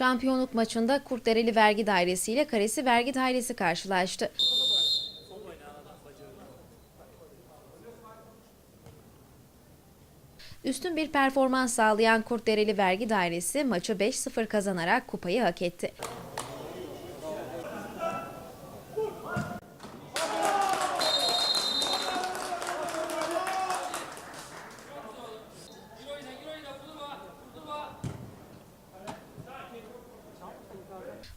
Şampiyonluk maçında Kurtdereli Vergi Dairesi ile Karesi Vergi Dairesi karşılaştı. Üstün bir performans sağlayan Kurtdereli Vergi Dairesi maçı 5-0 kazanarak kupayı hak etti.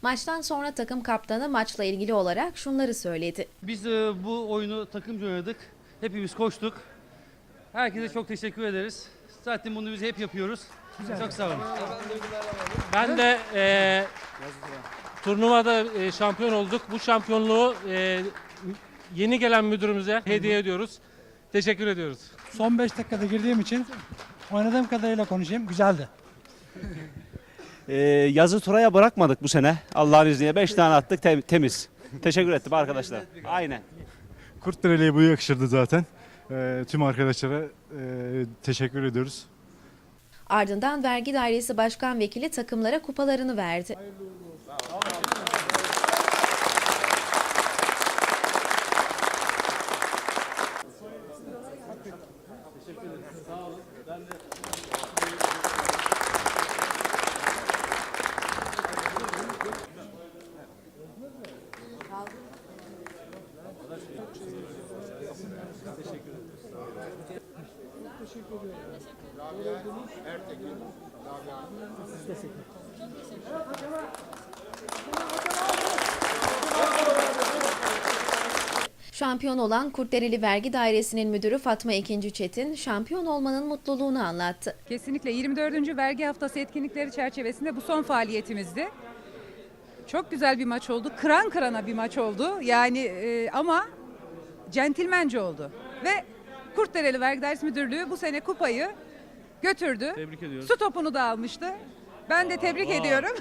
Maçtan sonra takım kaptanı maçla ilgili olarak şunları söyledi. Biz e, bu oyunu takımca oynadık. Hepimiz koştuk. Herkese çok teşekkür ederiz. Zaten bunu biz hep yapıyoruz. Çok sağ olun. Ben de e, turnuvada e, şampiyon olduk. Bu şampiyonluğu e, yeni gelen müdürümüze hediye ediyoruz. Teşekkür ediyoruz. Son 5 dakikada girdiğim için oynadığım kadarıyla konuşayım. Güzeldi. Ee, yazı turaya bırakmadık bu sene. Allah'ın izniyle 5 tane attık tem- temiz. Teşekkür ettim arkadaşlar. Aynen. Kurtdereli'ye bu yakışırdı zaten. Ee, tüm arkadaşlara e, teşekkür ediyoruz. Ardından Vergi Dairesi Başkan Vekili takımlara kupalarını verdi. Şampiyon olan Kurtdereli Vergi Dairesi'nin müdürü Fatma II. Çetin, şampiyon olmanın mutluluğunu anlattı. Kesinlikle 24. vergi haftası etkinlikleri çerçevesinde bu son faaliyetimizdi. Çok güzel bir maç oldu. Kıran kırana bir maç oldu. Yani e, ama centilmence oldu. Ve Kurtdereli Vergi Dairesi Müdürlüğü bu sene kupayı götürdü. Tebrik ediyoruz. Su topunu da almıştı. Ben de tebrik ediyorum.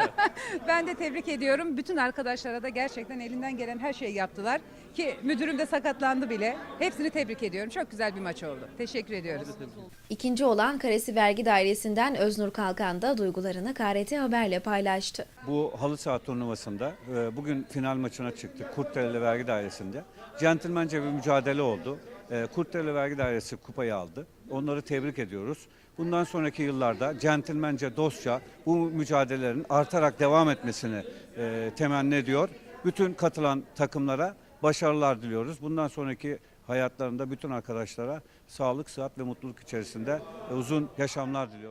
ben de tebrik ediyorum. Bütün arkadaşlara da gerçekten elinden gelen her şeyi yaptılar. Ki müdürüm de sakatlandı bile. Hepsini tebrik ediyorum. Çok güzel bir maç oldu. Teşekkür ediyoruz. İkinci olan Karesi Vergi Dairesi'nden Öznur Kalkan da duygularını KRT Haber'le paylaştı. Bu halı saha turnuvasında e, bugün final maçına çıktık Kurtdereli Vergi Dairesi'nde. Centilmence bir mücadele oldu. E, Kurtdereli Vergi Dairesi kupayı aldı. Onları tebrik ediyoruz. Bundan sonraki yıllarda centilmence, dostça bu mücadelelerin artarak devam etmesini e, temenni ediyor. Bütün katılan takımlara başarılar diliyoruz. Bundan sonraki hayatlarında bütün arkadaşlara sağlık, sıhhat ve mutluluk içerisinde uzun yaşamlar diliyoruz.